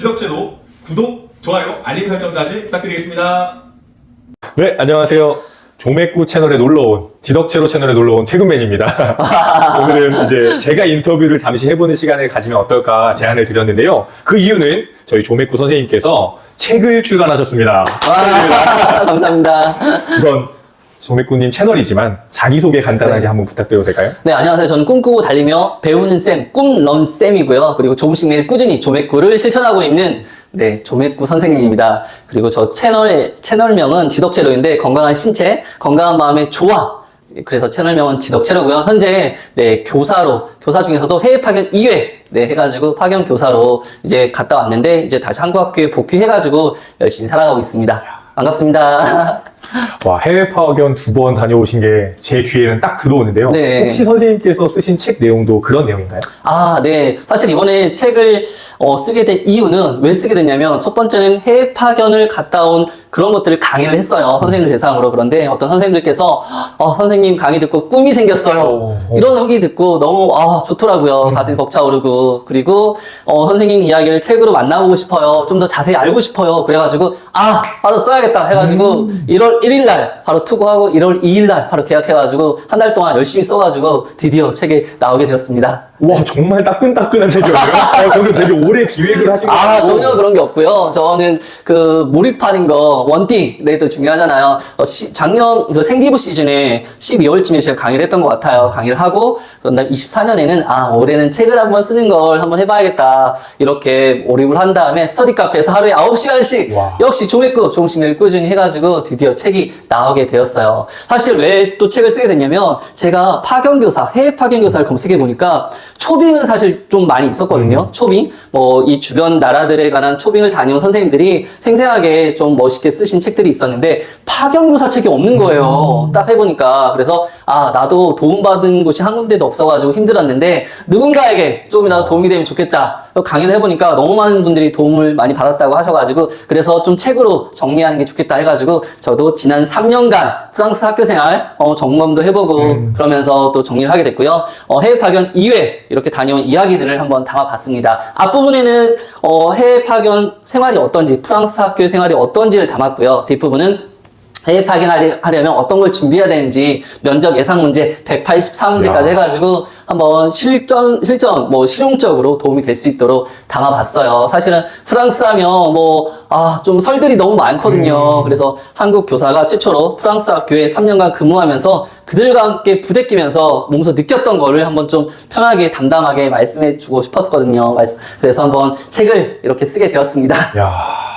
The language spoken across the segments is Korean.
지덕채도 구독, 좋아요, 알림 설정까지 부탁드리겠습니다. 네, 안녕하세요. 조맥구 채널에 놀러온, 지덕체로 채널에 놀러온 퇴근맨입니다. 오늘은 이제 제가 인터뷰를 잠시 해보는 시간을 가지면 어떨까 제안을 드렸는데요. 그 이유는 저희 조맥구 선생님께서 책을 출간하셨습니다. 와, 감사합니다. 우선 조맥구님 채널이지만 자기소개 간단하게 네. 한번 부탁드려도 될까요? 네, 안녕하세요. 저는 꿈꾸고 달리며 배우는 쌤, 꿈런 쌤이고요. 그리고 조금씩 매일 꾸준히 조맥구를 실천하고 있는 네, 조맥구 선생님입니다. 그리고 저 채널, 채널명은 지덕체로인데 건강한 신체, 건강한 마음의 조화. 그래서 채널명은 지덕체로고요. 현재 네, 교사로, 교사 중에서도 해외 파견 2회 네, 해가지고 파견 교사로 이제 갔다 왔는데 이제 다시 한국 학교에 복귀해가지고 열심히 살아가고 있습니다. 반갑습니다. 와, 해외 파견 두 번 다녀오신 게 제 귀에는 딱 들어오는데요. 네. 혹시 선생님께서 쓰신 책 내용도 그런 내용인가요? 아, 네. 사실 이번에 책을 어, 쓰게 된 이유는 왜 쓰게 됐냐면 첫 번째는 해외 파견을 갔다 온 그런 것들을 강의를 했어요. 선생님들 대상으로. 그런데 어떤 선생님들께서 어, 선생님 강의 듣고 꿈이 생겼어요. 어, 어. 이런 후기 듣고 너무 아, 좋더라고요. 가슴이 벅차오르고. 그리고 어, 선생님 이야기를 책으로 만나보고 싶어요. 좀 더 자세히 알고 싶어요. 그래가지고 아, 바로 써야겠다 해가지고 1월 1일 날 바로 투고하고 1월 2일 날 바로 계약해가지고 한 달 동안 열심히 써가지고 드디어 책이 나오게 되었습니다. 와, 정말 따끈따끈한 책이었네요. 어, 저는 되게 오래 기획을 하신 거 아. 전혀 그런 게 없고요. 저는 그 몰입하는 거, 원띵, 네, 또 중요하잖아요. 어, 시- 작년 그 생기부 시즌에 12월쯤에 제가 강의를 했던 것 같아요. 강의를 하고, 그런 다음 24년에는, 아, 올해는 책을 한번 쓰는 걸 한번 해봐야겠다. 이렇게 몰입을 한 다음에 스터디 카페에서 하루에 9시간씩, 와. 역시 조금씩 매일 꾸준히 해가지고 드디어 책이 나오게 되었어요. 사실 왜 또 책을 쓰게 됐냐면, 제가 파견교사, 해외 파견교사를 검색해 보니까, 초빙은 사실 좀 많이 있었거든요. 초빙. 뭐, 이 주변 나라들에 관한 초빙을 다녀온 선생님들이 생생하게 좀 멋있게 쓰신 책들이 있었는데, 파견교사 책이 없는 거예요. 딱 해보니까. 그래서, 아, 나도 도움받은 곳이 한 군데도 없어가지고 힘들었는데, 누군가에게 조금이라도 도움이 되면 좋겠다. 강의를 해보니까 너무 많은 분들이 도움을 많이 받았다고 하셔가지고, 그래서 좀 책으로 정리하는 게 좋겠다 해가지고, 저도 지난 3년간 프랑스 학교 생활, 어, 점검도 해보고, 그러면서 또 정리를 하게 됐고요. 어, 해외 파견 2회 이렇게 다녀온 이야기들을 한번 담아봤습니다. 앞부분에는 어, 해외 파견 생활이 어떤지, 프랑스 학교 생활이 어떤지를 담았고요. 뒷부분은 해외 파견하려면 어떤 걸 준비해야 되는지 면접 예상 문제 184문제까지 야. 해가지고 한번 실전 실전 뭐 실용적으로 도움이 될 수 있도록 담아봤어요. 사실은 프랑스 하면 뭐 아 좀 설들이 너무 많거든요. 그래서 한국 교사가 최초로 프랑스 학교에 3년간 근무하면서 그들과 함께 부대끼면서 몸소 느꼈던 거를 한번 좀 편하게 담담하게 말씀해주고 싶었거든요. 그래서 한번 책을 이렇게 쓰게 되었습니다. 야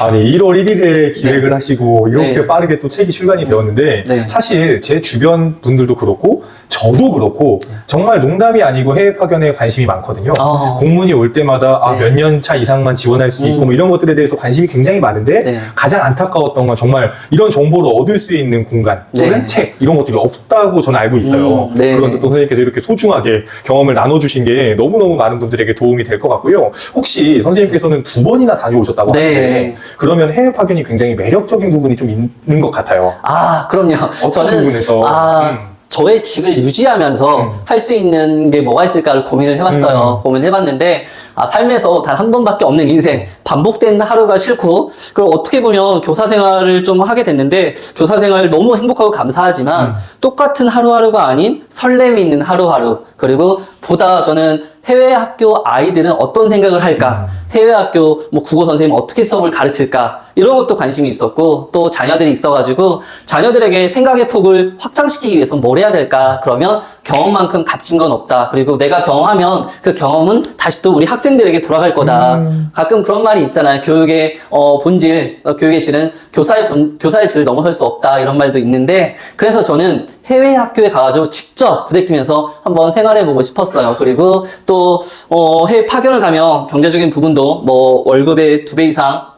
아니 1월 1일에 기획을 하시고 이렇게 네. 빠르게 또 책이 출간이 되었는데 네. 사실 제 주변 분들도 그렇고 저도 그렇고 정말 농담이 아니고 해외 파견에 관심이 많거든요. 어. 공문이 올 때마다 아, 네. 몇 년 차 이상만 지원할 수 있고 음. 뭐 이런 것들에 대해서 관심이 굉장히 많은데 네. 가장 안타까웠던 건 정말 이런 정보를 얻을 수 있는 공간 또는 네. 책 이런 것들이 없다고 저는 알고 있어요. 음, 네. 그런데 또 선생님께서 이렇게 소중하게 경험을 나눠주신 게 너무너무 많은 분들에게 도움이 될 것 같고요. 혹시 선생님께서는 두 번이나 다녀오셨다고 네. 하는데 그러면 해외 파견이 굉장히 매력적인 부분이 좀 있는 것 같아요. 아, 그럼요. 어떤 부분에서? 아, 음. 저의 직을 유지하면서 음. 할수 있는 게 뭐가 있을까를 고민을 해봤어요. 고민을 해봤는데, 아, 삶에서 단 한 번밖에 없는 인생, 반복된 하루가 싫고, 그럼 어떻게 보면 교사 생활을 좀 하게 됐는데, 교사 생활 너무 행복하고 감사하지만, 음. 똑같은 하루하루가 아닌 설렘이 있는 하루하루, 그리고 보다 저는 해외 학교 아이들은 어떤 생각을 할까? 해외 학교 뭐 국어 선생님 어떻게 수업을 가르칠까? 이런 것도 관심이 있었고 또 자녀들이 있어가지고 자녀들에게 생각의 폭을 확장시키기 위해서 뭘 해야 될까? 그러면 경험만큼 값진 건 없다. 그리고 내가 경험하면 그 경험은 다시 또 우리 학생들에게 돌아갈 거다. 음. 가끔 그런 말이 있잖아요. 교육의 어, 본질, 어, 교육의 질은 교사의 본, 교사의 질을 넘어설 수 없다. 이런 말도 있는데 그래서 저는 해외 학교에 가가지고 직접 부대끼면서 한번 생활해보고 싶었어요. 그리고 또 어, 해외 파견을 가면 경제적인 부분도 뭐 월급의 두 배 이상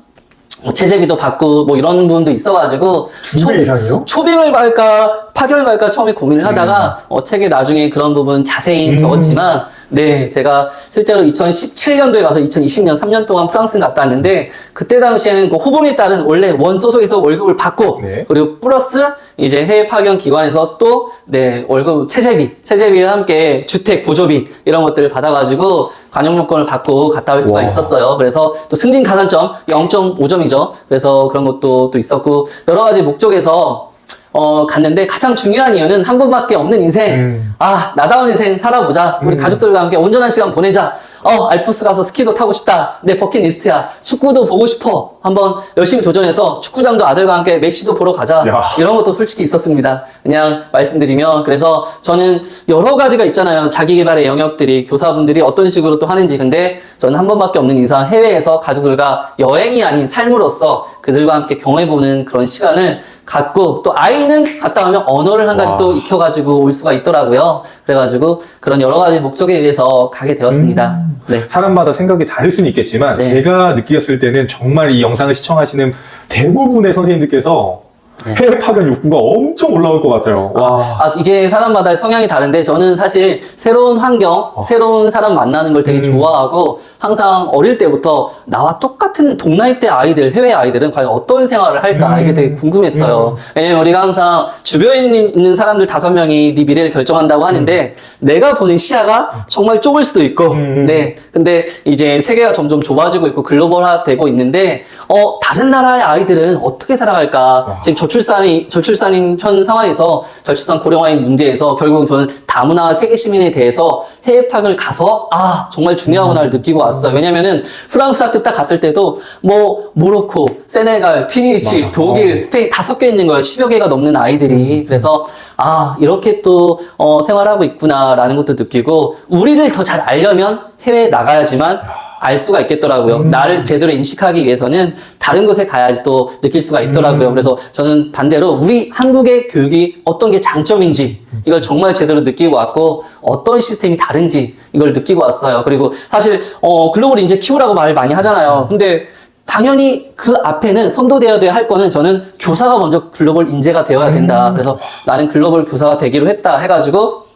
뭐 체제비도 받고 뭐 이런 부분도 있어가지고 두 배 이상이요? 초빙을 갈까 파견을 갈까 처음에 고민을 하다가 어, 책에 나중에 그런 부분 자세히 음. 적었지만 네 제가 실제로 2017년도에 가서 2020년 3년 동안 프랑스 갔다 왔는데 그때 당시에는 그 후보에 따른 원래 원 소속에서 월급을 받고 네. 그리고 플러스 이제 해외 파견 기관에서 또, 네, 월급, 체재비, 체재비와 함께 주택, 보조비, 이런 것들을 받아가지고 관용요건을 받고 갔다 올 수가 와. 있었어요. 그래서 또 승진 가산점 0.5점이죠. 그래서 그런 것도 또 있었고, 여러 가지 목적에서 어, 갔는데 가장 중요한 이유는 한 번밖에 없는 인생. 음. 아, 나다운 인생 살아보자. 우리 가족들과 함께 온전한 시간 보내자. 어, 알프스 가서 스키도 타고 싶다. 내 버킷리스트야. 축구도 보고 싶어. 한번 열심히 도전해서 축구장도 아들과 함께 메시도 보러 가자. 야. 이런 것도 솔직히 있었습니다. 그냥 말씀드리면 그래서 저는 여러 가지가 있잖아요. 자기 개발의 영역들이 교사분들이 어떤 식으로 또 하는지. 근데 저는 한 번밖에 없는 이상 해외에서 가족들과 여행이 아닌 삶으로서 그들과 함께 경험해보는 그런 시간을 갖고 또 아이는 갔다 오면 언어를 한 가지 와. 또 익혀가지고 올 수가 있더라고요. 그래가지고 그런 여러 가지 목적에 의해서 가게 되었습니다. 네. 사람마다 생각이 다를 수는 있겠지만 네. 제가 느꼈을 때는 정말 이 영상을 시청하시는 대부분의 선생님들께서 해외 파견 욕구가 엄청 올라올 것 같아요. 와. 아, 이게 사람마다 성향이 다른데 저는 사실 새로운 환경, 새로운 사람 만나는 걸 되게 음. 좋아하고 항상 어릴 때부터 나와 똑같은 동나이 때 아이들, 해외 아이들은 과연 어떤 생활을 할까 음. 이게 되게 궁금했어요. 왜냐면 우리가 항상 주변에 있는 사람들 다섯 명이 네 미래를 결정한다고 하는데 내가 보는 시야가 정말 좁을 수도 있고, 음. 네. 근데 이제 세계가 점점 좁아지고 있고 글로벌화 되고 있는데, 어, 다른 나라의 아이들은 어떻게 살아갈까? 지금 저출산이, 저출산인 현 상황에서 저출산 고령화인 문제에서 결국 저는 다문화 세계 시민에 대해서 해외 파견을 가서, 아, 정말 중요하구나를 느끼고 왔어요. 왜냐면은 프랑스 학교 딱 갔을 때도 뭐, 모로코, 세네갈, 튀니지, 맞아. 독일, 어. 스페인 다 섞여 있는 거예요. 10여 개가 넘는 아이들이. 그래서, 아, 이렇게 또, 어, 생활하고 있구나라는 것도 느끼고, 우리를 더 잘 알려면 해외에 나가야지만 알 수가 있겠더라고요. 나를 제대로 인식하기 위해서는 다른 곳에 가야지 또 느낄 수가 있더라고요. 그래서 저는 반대로 우리 한국의 교육이 어떤 게 장점인지 이걸 정말 제대로 느끼고 왔고 어떤 시스템이 다른지 이걸 느끼고 왔어요. 그리고 사실 어, 글로벌 인재 키우라고 말을 많이 하잖아요. 근데 당연히 그 앞에는 선도되어야 할 거는 저는 교사가 먼저 글로벌 인재가 되어야 된다. 그래서 나는 글로벌 교사가 되기로 했다 해가지고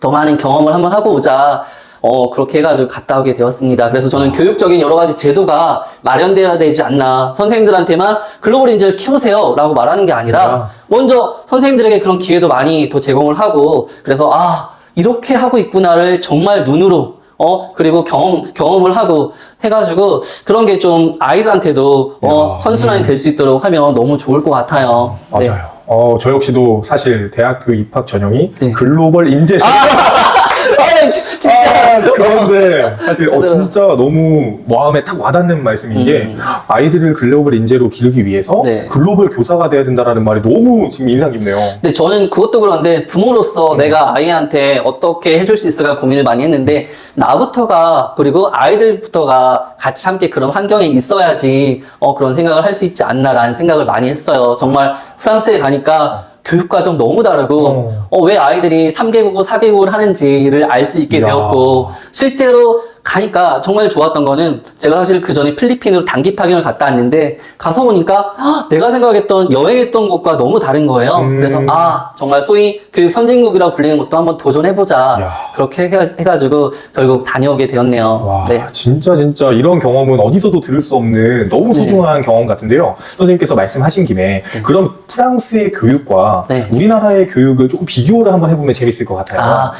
더 많은 경험을 한번 하고 오자. 어, 그렇게 해가지고 갔다 오게 되었습니다. 그래서 저는 교육적인 여러 가지 제도가 마련되어야 되지 않나. 선생님들한테만 글로벌 인재를 키우세요. 라고 말하는 게 아니라, 아. 먼저 선생님들에게 그런 기회도 많이 더 제공을 하고, 그래서, 아, 이렇게 하고 있구나를 정말 눈으로, 어, 그리고 경험, 경험을 하고 해가지고, 그런 게 좀 아이들한테도, 어, 야, 선순환이 될 수 있도록 하면 너무 좋을 것 같아요. 네. 맞아요. 어, 저 역시도 사실 대학교 입학 전형이 네. 글로벌 인재. 아, 진짜. 아, 그런데 사실 어, 네. 진짜 너무 마음에 딱 와닿는 말씀인 게 음. 아이들을 글로벌 인재로 기르기 위해서 네. 글로벌 교사가 돼야 된다라는 말이 너무 지금 인상 깊네요. 근데 저는 그것도 그런데 음. 부모로서 내가 아이한테 어떻게 해줄 수 있을까 고민을 많이 했는데 나부터가 그리고 아이들부터가 같이 함께 그런 환경에 있어야지 어, 그런 생각을 할 수 있지 않나라는 생각을 많이 했어요. 정말 프랑스에 가니까 교육과정 너무 다르고 어. 어, 왜 아이들이 3개국어, 4개국을 하는지를 알 수 있게 이야. 되었고 실제로 가니까 정말 좋았던 거는 제가 사실 그 전에 필리핀으로 단기 파견을 갔다 왔는데 가서 보니까 아, 내가 생각했던 여행했던 곳과 너무 다른 거예요. 음. 그래서 아 정말 소위 교육 선진국이라고 불리는 것도 한번 도전해보자 야. 그렇게 해가, 해가지고 결국 다녀오게 되었네요. 와, 네. 진짜 진짜 이런 경험은 어디서도 들을 수 없는 너무 소중한 경험 같은데요. 선생님께서 말씀하신 김에 그럼 프랑스의 교육과 네. 우리나라의 교육을 조금 비교를 한번 해보면 재밌을 것 같아요. 아,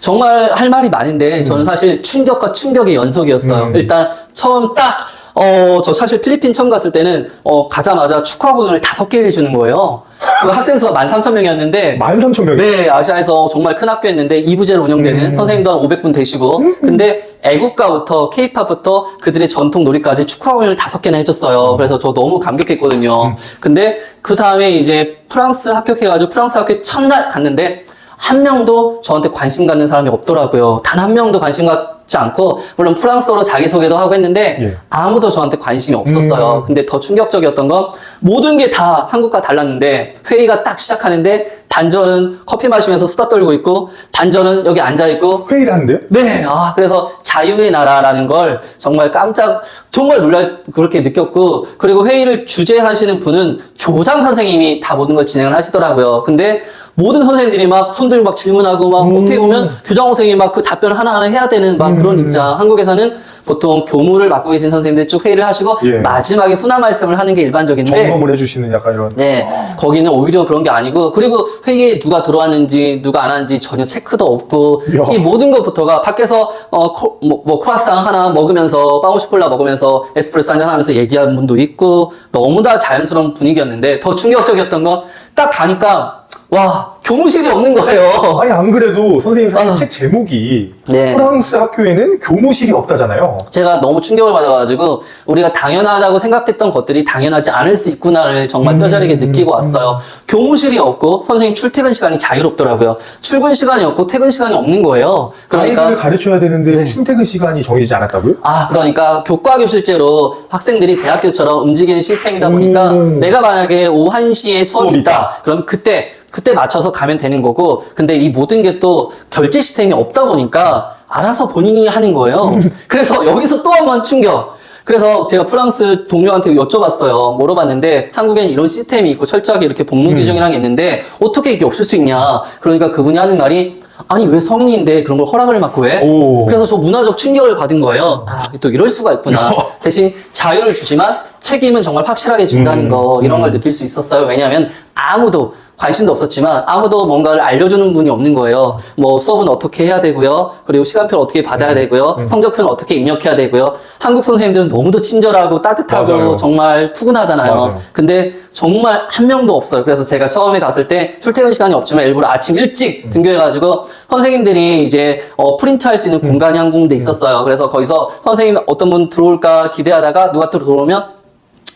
정말 할 말이 많은데 저는 사실 충격과 충격의 연속이었어요. 음. 일단 처음 딱 어, 저 사실 필리핀 처음 갔을 때는 어, 가자마자 축구학원을 다섯 개를 해주는 거예요. 그 학생 수가 13,000명이었는데 13,000명이 네, 아시아에서 정말 큰 학교였는데 2부제로 운영되는 음. 선생님도 한 500분 되시고 근데 애국가부터 케이팝부터 그들의 전통 놀이까지 축구학원을 다섯 개나 해줬어요. 그래서 저 너무 감격했거든요. 근데 그 다음에 이제 프랑스 합격해가지고 프랑스 학교에 첫날 갔는데 한 명도 저한테 관심 갖는 사람이 없더라고요. 단 한 명도 관심 갖 지 않고 물론 프랑스어로 자기소개도 하고 했는데 예. 아무도 저한테 관심이 없었어요. 음. 근데 더 충격적이었던 건 모든 게 다 한국과 달랐는데 회의가 딱 시작하는데 반전은 커피 마시면서 수다 떨고 있고 반전은 여기 앉아 있고 회의를 하는데요? 네, 아, 그래서 자유의 나라라는 걸 정말 깜짝, 정말 놀랄, 그렇게 느꼈고, 그리고 회의를 주재하시는 분은 교장 선생님이 다 모든 걸 진행을 하시더라고요. 근데 모든 선생님들이 막 손들고 막 질문하고 막 음. 어떻게 보면 교장 선생님이 막 그 답변을 하나하나 해야 되는 막 그런 입장. 한국에서는 보통 교무를 맡고 계신 선생님들 쭉 회의를 하시고 예. 마지막에 훈화 말씀을 하는 게 일반적인데 점검을 해주시는 약간 이런. 네, 거기는 오히려 그런 게 아니고, 그리고 회의에 누가 들어왔는지, 누가 안 왔는지 전혀 체크도 없고, 이야. 이 모든 것부터가 밖에서, 어, 코- 뭐, 뭐, 크와상 하나 먹으면서, 빵오시콜라 먹으면서, 에스프레소 한잔 하면서 얘기하는 분도 있고, 너무나 자연스러운 분위기였는데, 더 충격적이었던 건, 딱 가니까, 와, 교무실이 없는 거예요. 아니 안 그래도 선생님 사실 아. 책 제목이 네. 프랑스 학교에는 교무실이 없다잖아요. 제가 너무 충격을 받아가지고 우리가 당연하다고 생각했던 것들이 당연하지 않을 수 있구나를 정말 뼈저리게 느끼고 왔어요. 교무실이 없고 선생님 출퇴근 시간이 자유롭더라고요. 출근 시간이 없고 퇴근 시간이 없는 거예요. 아이들을 그러니까 가르쳐야 되는데 출퇴근 시간이 정해지지 않았다고요? 아 그러니까 교과 교실제로 학생들이 대학교처럼 움직이는 시스템이다 보니까 음. 내가 만약에 오후 1시에 수업이 수업이 있다. 그럼 그때 그때 맞춰서 가면 되는 거고 근데 이 모든 게 또 결제 시스템이 없다 보니까 알아서 본인이 하는 거예요. 그래서 여기서 또 한 번 충격. 그래서 제가 프랑스 동료한테 여쭤봤어요. 물어봤는데 한국엔 이런 시스템이 있고 철저하게 이렇게 복무 규정이랑 있는데 어떻게 이게 없을 수 있냐. 그러니까 그분이 하는 말이 아니 왜 성인인데 그런 걸 허락을 받고 해? 오. 그래서 저 문화적 충격을 받은 거예요. 아, 또 이럴 수가 있구나. 대신 자유를 주지만 책임은 정말 확실하게 준다는 음, 거, 이런 걸 느낄 수 있었어요. 왜냐하면 아무도 관심도 없었지만 아무도 뭔가를 알려주는 분이 없는 거예요. 뭐 수업은 어떻게 해야 되고요. 그리고 시간표를 어떻게 음, 받아야 되고요. 성적표는 어떻게 입력해야 되고요. 한국 선생님들은 너무도 친절하고 따뜻하고 맞아요. 정말 푸근하잖아요. 맞아요. 근데 정말 한 명도 없어요. 그래서 제가 처음에 갔을 때 출퇴근 시간이 없지만 일부러 아침 일찍 음. 등교해가지고 선생님들이 이제 어, 프린트 할 수 있는 공간이 한 군데 있었어요. 그래서 거기서 선생님 어떤 분 들어올까 기대하다가 누가 들어오면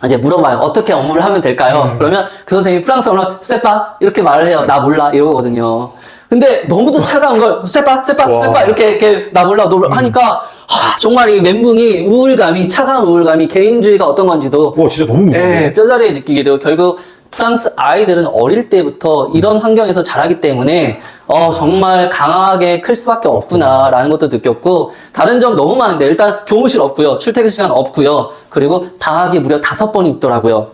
이제 물어봐요. 어떻게 업무를 하면 될까요? 음. 그러면 그 선생님이 프랑스어로 세파 이렇게 말을 해요. 나 몰라 이러거든요. 근데 너무도 차가운 걸 세파 세파 와. 세파 이렇게 이렇게 나 몰라 너 몰라 하니까 하, 정말 이 멘붕이 우울감이 차가운 우울감이 개인주의가 어떤 건지도 와 진짜 너무 무서워. 예, 뼈저리게 느끼게 되고 결국 프랑스 아이들은 어릴 때부터 이런 환경에서 자라기 때문에 어, 정말 강하게 클 수밖에 없구나라는 것도 느꼈고 다른 점 너무 많은데 일단 교무실 없고요. 출퇴근 시간 없고요. 그리고 방학이 무려 다섯 번이 있더라고요.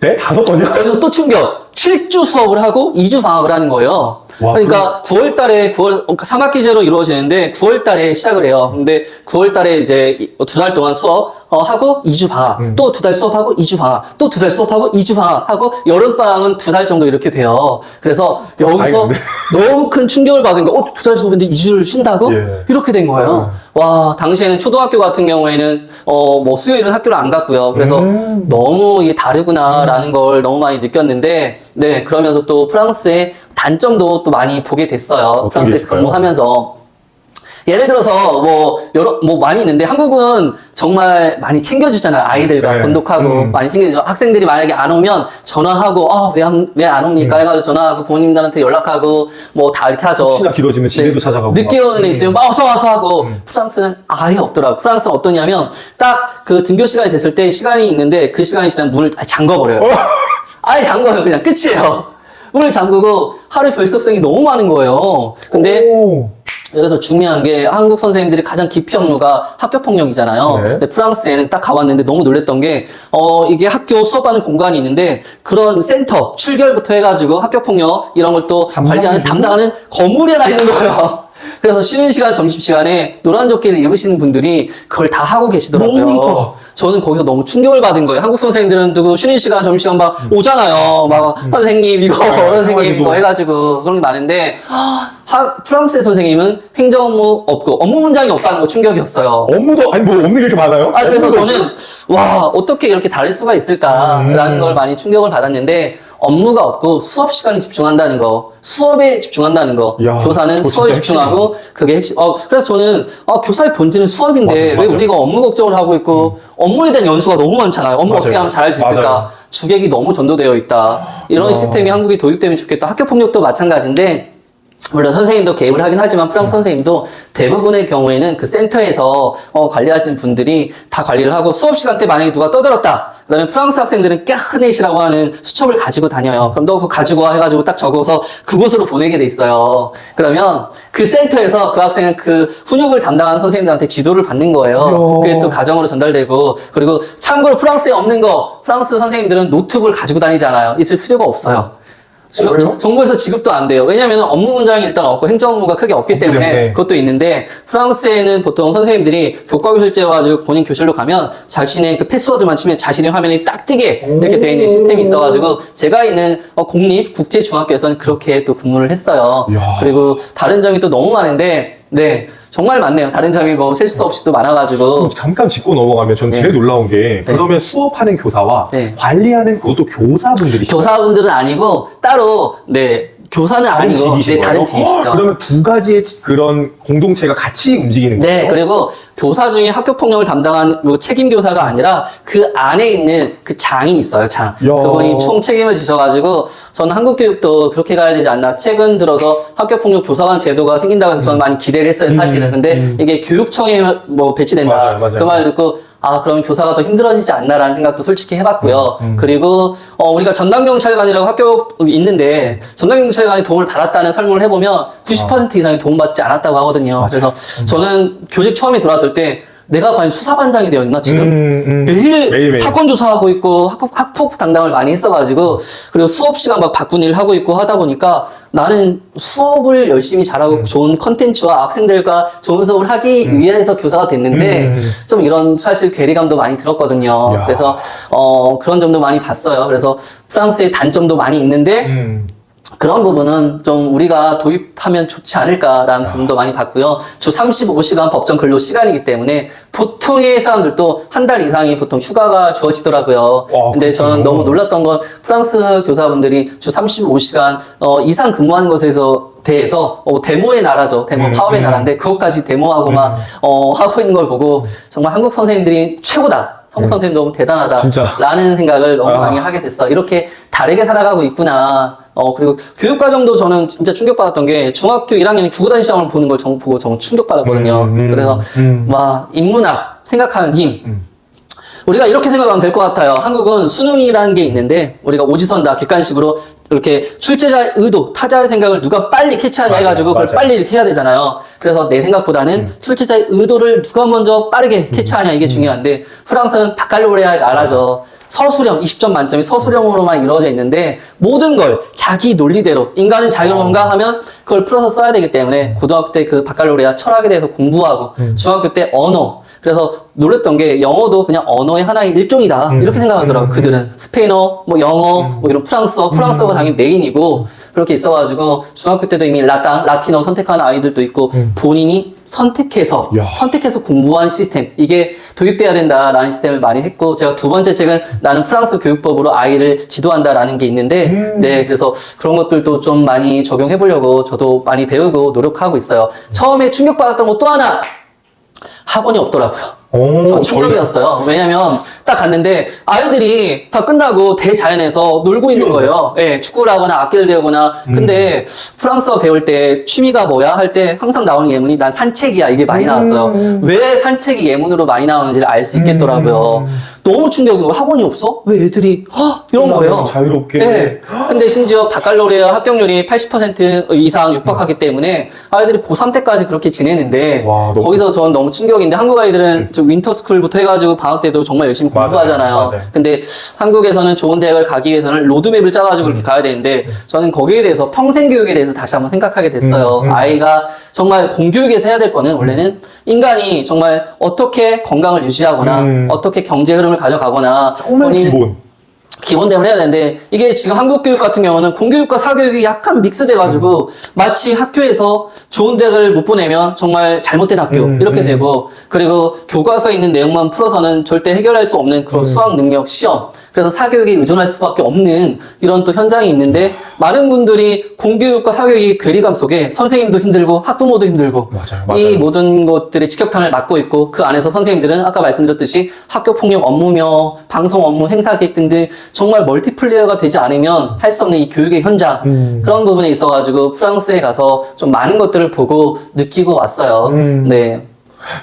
네? 다섯 번이요? 여기서 또 충격. 7주 수업을 하고 2주 방학을 하는 거예요. 와, 그러니까 9월 달에 9월 3학기제로 이루어지는데 9월 달에 시작을 해요. 근데 9월 달에 이제 두 달 동안 수업 어, 하고 2주 방학. 음. 또두 달 수업하고 2주 방학. 또두 달 수업하고 2주 방학 하고 여름 방학은 두 달 정도 이렇게 돼요. 그래서 여기서. 너무 큰 충격을 받은 거. 어, 두 달 수업인데 2주를 쉰다고? 예. 이렇게 된 거예요. 와, 당시에는 초등학교 같은 경우에는 어, 뭐 수요일은 학교를 안 갔고요. 그래서 음. 너무 이게 다르구나라는 걸 너무 많이 느꼈는데, 네, 그러면서 또 프랑스의 단점도 또 많이 보게 됐어요. 게 프랑스에 있을까요? 근무하면서. 예를 들어서 뭐 여러 뭐 많이 있는데 한국은 정말 많이 챙겨주잖아요 아이들과 네. 돈독하고 음. 많이 챙겨주죠 학생들이 만약에 안 오면 전화하고 아왜왜 안 옵니까 음. 해가지고 전화하고 부모님들한테 연락하고 뭐 다 이렇게 하죠 혹시나 길어지면 집에도 찾아가고 늦게 막. 오는 애 있으면 막 어서 와서 하고 프랑스는 아예 없더라고. 프랑스는 어떠냐면 딱 그 등교 시간이 됐을 때 시간이 있는데 그 시간이 지나면 문을 아예 잠궈버려요. 아예 잠궈요. 그냥 끝이에요. 문을 잠그고 하루에 별수업생이 너무 많은 거예요. 근데 오. 여기서 중요한 게 한국 선생님들이 가장 기피 업무가 학교 폭력이잖아요. 네. 근데 프랑스에는 딱 가봤는데 너무 놀랬던 게, 어, 이게 학교 수업하는 공간이 있는데 그런 센터, 출결부터 해가지고 학교 폭력 이런 걸 또 관리하는? 담당하는 건물에 나 있는 거예요. 그래서 쉬는 시간, 점심 시간에 노란 조끼를 입으시는 분들이 그걸 다 하고 계시더라고요. 저는 거기서 너무 충격을 받은 거예요. 한국 선생님들은 누구 쉬는 시간, 점심시간 막 오잖아요. 막 선생님 이거, 네, 선생님 해가지고. 이거 해가지고 그런 게 많은데 하, 프랑스의 선생님은 행정 업무 없고 업무 문장이 없다는 거 충격이었어요. 업무도 아니 뭐 없는 게 이렇게 많아요? 아, 그래서 저는, 와, 어떻게 이렇게 다를 수가 있을까라는 음. 걸 많이 충격을 받았는데, 업무가 없고 수업 시간에 집중한다는 거, 수업에 집중한다는 거, 야, 교사는 수업에 집중하고, 그게 핵심, 어, 그래서 저는, 어, 교사의 본질은 수업인데, 맞아요, 왜 맞아요. 음. 우리가 업무 걱정을 하고 있고, 업무에 대한 연수가 너무 많잖아요. 업무 어떻게 맞아요. 하면 잘할 수 있을까? 맞아요. 주객이 너무 전도되어 있다. 이런 야. 시스템이 한국에 도입되면 좋겠다. 학교 폭력도 마찬가지인데, 물론 선생님도 개입을 하긴 하지만 프랑스 선생님도 대부분의 경우에는 그 센터에서 어, 관리하시는 분들이 다 관리를 하고 수업 시간 때 만약에 누가 떠들었다 그러면 프랑스 학생들은 까흐넷이라고 하는 수첩을 가지고 다녀요. 그럼 너 그거 가지고 와 해가지고 딱 적어서 그곳으로 보내게 돼 있어요. 그러면 그 센터에서 그 학생은 그 훈육을 담당하는 선생님들한테 지도를 받는 거예요. 그게 또 가정으로 전달되고 그리고 참고로 프랑스에 없는 거 프랑스 선생님들은 노트북을 가지고 다니잖아요. 있을 필요가 없어요. 저- 왜요? 정부에서 지급도 안 돼요. 왜냐하면 업무 문장이 일단 없고 행정 업무가 크게 없기 때문에 때문에. 그것도 있는데 프랑스에는 보통 선생님들이 교과 교실제 와가지고 본인 교실로 가면 자신의 그 패스워드만 치면 자신의 화면이 딱 뜨게 이렇게 되어 있는 시스템이 있어가지고 제가 있는 어, 공립 국제 중학교에서는 그렇게 또 근무를 했어요. 이야. 그리고 다른 점이 또 너무 많은데 네 정말 많네요. 다른 점이 뭐 실수 없이 또 많아가지고 잠깐 짚고 넘어가면 전 네. 제일 놀라운 게 네. 그러면 수업하는 교사와 네. 관리하는 그것도 교사분들이 교사분들은 아니고 따로 네 교사는 다른 아니고 직이신 네, 거예요? 다른 직이시죠. 어, 그러면 두 가지의 지- 그런 공동체가 같이 움직이는 네, 거예요? 그리고 교사 중에 학교 폭력을 담당한 뭐 책임 교사가 아니라 그 안에 있는 그 장이 있어요, 장. 그분이 총 책임을 지셔가지고 저는 한국 교육도 그렇게 가야 되지 않나. 최근 들어서 학교 폭력 조사관 제도가 생긴다고 해서 저는 많이 기대를 했어요, 사실은. 근데 이게 교육청에 뭐 배치된다. 맞아요, 맞아요. 그 말 듣고 아, 그럼 교사가 더 힘들어지지 않나라는 생각도 솔직히 해봤고요. 음, 그리고, 어, 우리가 전담 경찰관이라고 학교 있는데, 전담 경찰관이 도움을 받았다는 설명을 해보면 90% 이상이 도움받지 않았다고 하거든요. 그래서 저는 교직 처음에 들어왔을 때, 내가 과연 수사반장이 되어 있나, 지금? 음, 음. 매일, 매일 매일. 사건 조사하고 있고 학폭, 학폭 담당을 많이 했어가지고 그리고 수업 시간 막 바꾼 일 하고 있고 하다 보니까 나는 수업을 열심히 잘하고 음. 좋은 컨텐츠와 학생들과 좋은 수업을 하기 위해서 교사가 됐는데 음. 좀 이런 사실 괴리감도 많이 들었거든요. 야. 그래서 어 그런 점도 많이 봤어요. 그래서 프랑스의 단점도 많이 있는데 음. 그런 부분은 좀 우리가 도입하면 좋지 않을까라는 부분도 많이 봤고요. 주 35시간 법정 근로 시간이기 때문에 보통의 사람들도 한 달 이상이 보통 휴가가 주어지더라고요. 와, 근데 저는. 너무 놀랐던 건 프랑스 교사분들이 주 35시간 어, 이상 근무하는 것에서 대해서 어, 데모의 나라죠. 데모 음, 파월의 음. 나라인데 그것까지 데모하고 막 어, 하고 있는 걸 보고 정말 한국 선생님들이 최고다. 한국 선생님 너무 대단하다. 음. 진짜. 라는 생각을 너무 아. 많이 하게 됐어. 이렇게 다르게 살아가고 있구나. 어, 그리고 교육과정도 저는 진짜 충격받았던 게 중학교 1학년이 국어단 시험을 보는 걸 정, 보고 정 충격받았거든요. 음, 음, 그래서, 음. 와, 인문학, 생각하는 힘. 우리가 이렇게 생각하면 될 것 같아요. 한국은 수능이라는 게 있는데, 우리가 오지선 다, 객관식으로 이렇게 출제자의 의도, 타자의 생각을 누가 빨리 캐치하냐 해가지고 그걸 맞아요. 빨리 이렇게 해야 되잖아요. 그래서 내 생각보다는 출제자의 의도를 누가 먼저 빠르게 캐치하냐 이게 중요한데 프랑스는 바칼로레아의 나라죠. 서술형 20점 만점이 서술형으로만 이루어져 있는데 모든 걸 자기 논리대로 인간은 자유로운가 하면 그걸 풀어서 써야 되기 때문에 고등학교 때 그 바칼로레아 철학에 대해서 공부하고 중학교 때 언어 그래서 놀랬던 게 영어도 그냥 언어의 하나의 일종이다. 이렇게 생각하더라고 요 그들은. 스페인어 뭐 영어 뭐 이런 프랑스어 프랑스어가 당연히 메인이고 그렇게 있어가지고 중학교 때도 이미 라땅 라틴어 선택하는 아이들도 있고 본인이 선택해서 야. 선택해서 공부하는 시스템 이게 도입돼야 된다라는 시스템을 많이 했고 제가 두 번째 책은 나는 프랑스 교육법으로 아이를 지도한다라는 게 있는데 네 그래서 그런 것들도 좀 많이 적용해 보려고 저도 많이 배우고 노력하고 있어요 처음에 충격받았던 거또 하나 학원이 없더라고요. 오, 충격이었어요. 왜냐면 딱 갔는데 아이들이 다 끝나고 대자연에서 놀고 있는 거예요. 예, 축구를 하거나 악기를 배우거나. 근데 프랑스어 배울 때 취미가 뭐야 할 때 항상 나오는 예문이 난 산책이야 이게 많이 나왔어요. 왜 산책이 예문으로 많이 나오는지를 알 수 있겠더라고요. 너무 충격이고 학원이 없어? 왜 애들이 헉! 이런 거예요. 자유롭게. 네. 근데 심지어 바칼로레아 합격률이 80% 이상 육박하기 때문에 아이들이 고3 때까지 그렇게 지내는데 와, 너무- 거기서 저는 너무 충격인데 한국 아이들은 저 윈터스쿨부터 해가지고 방학 때도 정말 열심히. 공부하잖아요. 맞아요. 근데 한국에서는 좋은 대학을 가기 위해서는 로드맵을 짜가지고 음. 이렇게 가야 되는데 저는 거기에 대해서 평생 교육에 대해서 다시 한번 생각하게 됐어요. 음, 음. 아이가 정말 공교육에서 해야 될 거는 원래는 인간이 정말 어떻게 건강을 유지하거나 음. 어떻게 경제 흐름을 가져가거나 정말 본인- 기본. 기본대로 해야 되는데 이게 지금 한국 교육 같은 경우는 공교육과 사교육이 약간 믹스돼가지고 마치 학교에서 좋은 대학을 못 보내면 정말 잘못된 학교 음, 이렇게 음. 되고 그리고 교과서에 있는 내용만 풀어서는 절대 해결할 수 없는 음. 그런 수학 능력 시험 그래서 사교육에 의존할 수밖에 없는 이런 또 현장이 있는데 많은 분들이 공교육과 사교육이 괴리감 속에 선생님도 힘들고 학부모도 힘들고 맞아요, 맞아요. 이 모든 것들의 직격탄을 맞고 있고 그 안에서 선생님들은 아까 말씀드렸듯이 학교 폭력 업무며 방송 업무 행사 계획 등등 정말 멀티플레이어가 되지 않으면 할 수 없는 이 교육의 현장 음. 그런 부분에 있어가지고 프랑스에 가서 좀 많은 것들을 보고 느끼고 왔어요. 음. 네.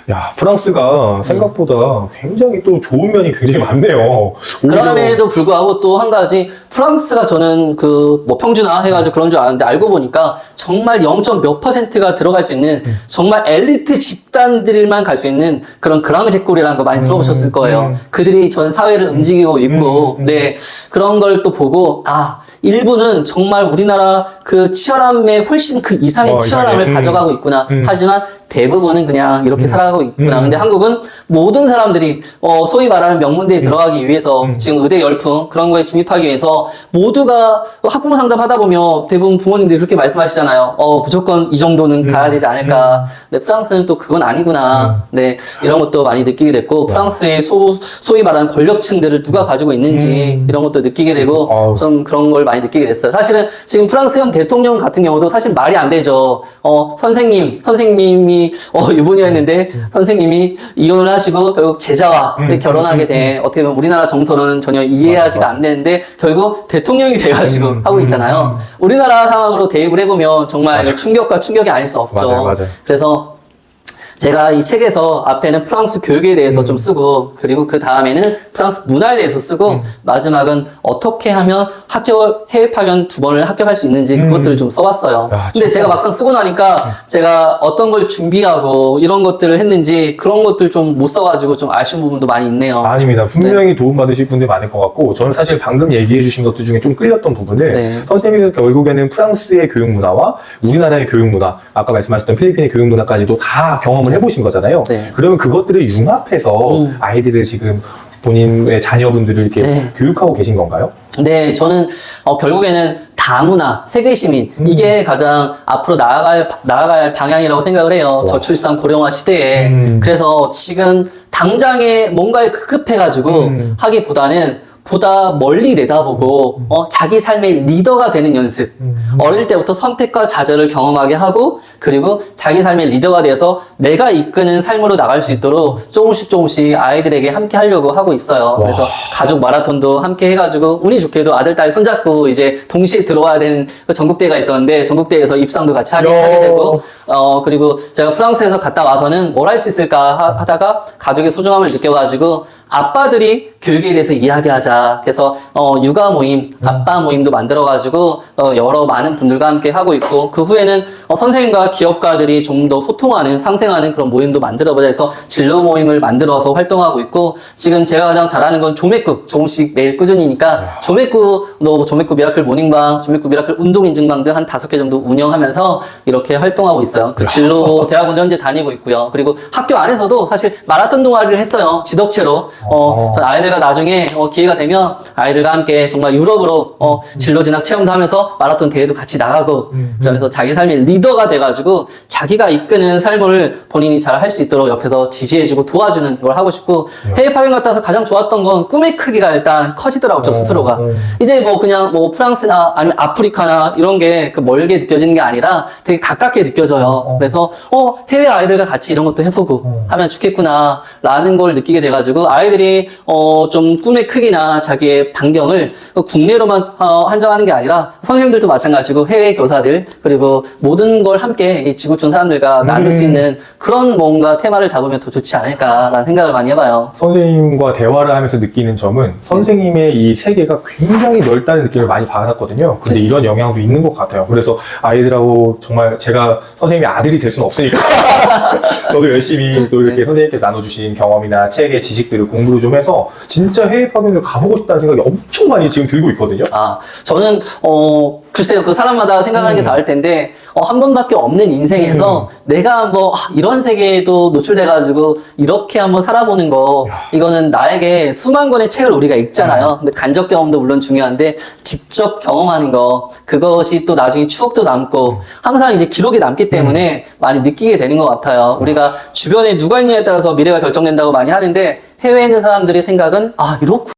야, 프랑스가 생각보다 굉장히 또 좋은 면이 굉장히 많네요. 그럼에도 불구하고 또 한 가지 프랑스가 저는 그 뭐 평준화 해가지고 그런 줄 알았는데 알고 보니까 정말 0. 몇 퍼센트가 들어갈 수 있는 음. 정말 엘리트 집단들만 갈 수 있는 그런 그랑제골이라는 거 많이 들어보셨을 거예요. 음. 그들이 전 사회를 움직이고 있고 음, 음. 네 그런 걸 또 보고 아 일부는 정말 우리나라 그 치열함의 훨씬 그 이상의 어, 치열함을 이상해. 음. 가져가고 있구나. 음. 하지만 대부분은 그냥 이렇게 살아가고 있구나. 음. 근데 한국은 모든 사람들이 어, 소위 말하는 명문대에 들어가기 위해서 음. 지금 의대 열풍 그런 거에 진입하기 위해서 모두가 학부모 상담하다 보면 대부분 부모님들이 그렇게 말씀하시잖아요. 어, 무조건 이 정도는 음. 가야 되지 않을까. 근데 프랑스는 또 그건 아니구나. 네, 이런 것도 많이 느끼게 됐고 프랑스의 소, 소위 말하는 권력층들을 누가 가지고 있는지 이런 것도 느끼게 되고 음. 좀 그런 걸 많이 느끼게 됐어요. 사실은 지금 프랑스 현 대통령 같은 경우도 사실 말이 안 되죠. 어, 선생님, 선생님이 어, 유부녀였는데 선생님이 이혼을 하시고 결국 제자와 음, 결혼하게 음, 돼 어떻게 보면 우리나라 정서로는 전혀 이해하지가 맞아, 맞아. 안 되는데 결국 대통령이 돼가지고 음, 하고 음, 있잖아요. 우리나라 상황으로 대입을 해보면 정말 맞아. 충격과 충격이 아닐 수 없죠. 맞아요, 맞아요. 그래서 제가 이 책에서 앞에는 프랑스 교육에 대해서 음. 좀 쓰고 그리고 그 다음에는 프랑스 문화에 대해서 쓰고 음. 마지막은 어떻게 하면 학교 해외 파견 두 번을 합격할 수 있는지 음. 그것들을 좀 써봤어요. 야, 근데 진짜. 제가 막상 쓰고 나니까 제가 어떤 걸 준비하고 이런 것들을 했는지 그런 것들 좀 못 써가지고 좀 아쉬운 부분도 많이 있네요. 아닙니다. 네. 분명히 도움 받으실 분들 많을 것 같고, 저는 사실 방금 얘기해 주신 것들 중에 좀 끌렸던 부분을, 네. 선생님께서 결국에는 프랑스의 교육 문화와 우리나라의 교육 문화, 아까 말씀하셨던 필리핀의 교육 문화까지도 다 경험 을 해보신 거잖아요. 네. 그러면 그것들을 융합해서 음. 아이들을 지금 본인의 자녀분들을 이렇게 네. 교육하고 계신 건가요? 네, 저는 어, 결국에는 다문화, 세계 시민 음. 이게 가장 앞으로 나아갈 나아갈 방향이라고 생각을 해요. 와. 저출산 고령화 시대에 음. 그래서 지금 당장에 뭔가에 급급해가지고 음. 하기보다는 보다 멀리 내다보고 어, 자기 삶의 리더가 되는 연습. 음. 어릴 때부터 선택과 좌절을 경험하게 하고 그리고 자기 삶의 리더가 돼서 내가 이끄는 삶으로 나갈 수 있도록 조금씩 조금씩 아이들에게 함께 하려고 하고 있어요. 그래서 와. 가족 마라톤도 함께 해가지고 운이 좋게도 아들 딸 손잡고 이제 동시에 들어와야 되는 그 전국대회가 있었는데 전국대회에서 입상도 같이 하게, 야. 하게 되고 어 그리고 제가 프랑스에서 갔다 와서는 뭘 할 수 있을까 하, 하다가 가족의 소중함을 느껴가지고 아빠들이 교육에 대해서 이야기하자. 그래서 어, 육아 모임, 아빠 모임도 만들어가지고 어, 여러 많은 분들과 함께 하고 있고 그 후에는 어, 선생님과 기업가들이 좀 더 소통하는, 상생하는 그런 모임도 만들어보자 해서 진로 모임을 만들어서 활동하고 있고 지금 제가 가장 잘하는 건 조맥국 조금씩 매일 꾸준히니까 조맥국, 너 조맥국 미라클 모닝방, 조맥국 미라클 운동 인증방 등 한 다섯 개 정도 운영하면서 이렇게 활동하고 있어요. 그 진로 대학원도 현재 다니고 있고요. 그리고 학교 안에서도 사실 마라톤 동아리를 했어요. 지덕체로. 어, 전 아이들과 나중에 어, 기회가 되면 아이들과 함께 정말 유럽으로 어, 진로 진학 체험도 하면서 마라톤 대회도 같이 나가고 그러면서 자기 삶의 리더가 돼가지고 자기가 이끄는 삶을 본인이 잘 할 수 있도록 옆에서 지지해주고 도와주는 걸 하고 싶고 해외 파견 갔다 와서 가장 좋았던 건 꿈의 크기가 일단 커지더라고요. 저 어, 스스로가. 어. 이제 뭐 그냥 뭐 프랑스나 아니면 아프리카나 이런 게 그 멀게 느껴지는 게 아니라 되게 가깝게 느껴져요. 그래서 어 해외 아이들과 같이 이런 것도 해보고 어. 하면 좋겠구나라는 걸 느끼게 돼가지고 아이 들이 어 좀 꿈의 크기나 자기의 반경을 국내로만 어, 한정하는 게 아니라 선생님들도 마찬가지고 해외 교사들 그리고 모든 걸 함께 이 지구촌 사람들과 나눌 수 음. 있는 그런 뭔가 테마를 잡으면 더 좋지 않을까라는 생각을 많이 해봐요. 선생님과 대화를 하면서 느끼는 점은 선생님의 이 세계가 굉장히 넓다는 느낌을 많이 받았거든요. 근데 이런 영향도 있는 것 같아요. 그래서 아이들하고 정말 제가 선생님의 아들이 될 수는 없으니까 저도 열심히 또 이렇게 선생님께서 나눠주신 경험이나 책의 지식들을 공 부를 좀 해서 진짜 해외 파견을 가보고 싶다는 생각이 엄청 많이 지금 들고 있거든요. 아, 저는, 어, 글쎄요, 그 사람마다 생각하는 게 음. 다를 텐데, 어, 한 번밖에 없는 인생에서 내가 뭐, 아, 이런 세계에도 노출돼가지고, 이렇게 한번 살아보는 거, 이거는 나에게 수만 권의 책을 우리가 읽잖아요. 근데 간접 경험도 물론 중요한데, 직접 경험하는 거, 그것이 또 나중에 추억도 남고, 항상 이제 기록이 남기 때문에 많이 느끼게 되는 것 같아요. 우리가 주변에 누가 있느냐에 따라서 미래가 결정된다고 많이 하는데, 해외에 있는 사람들의 생각은, 아, 이렇구나.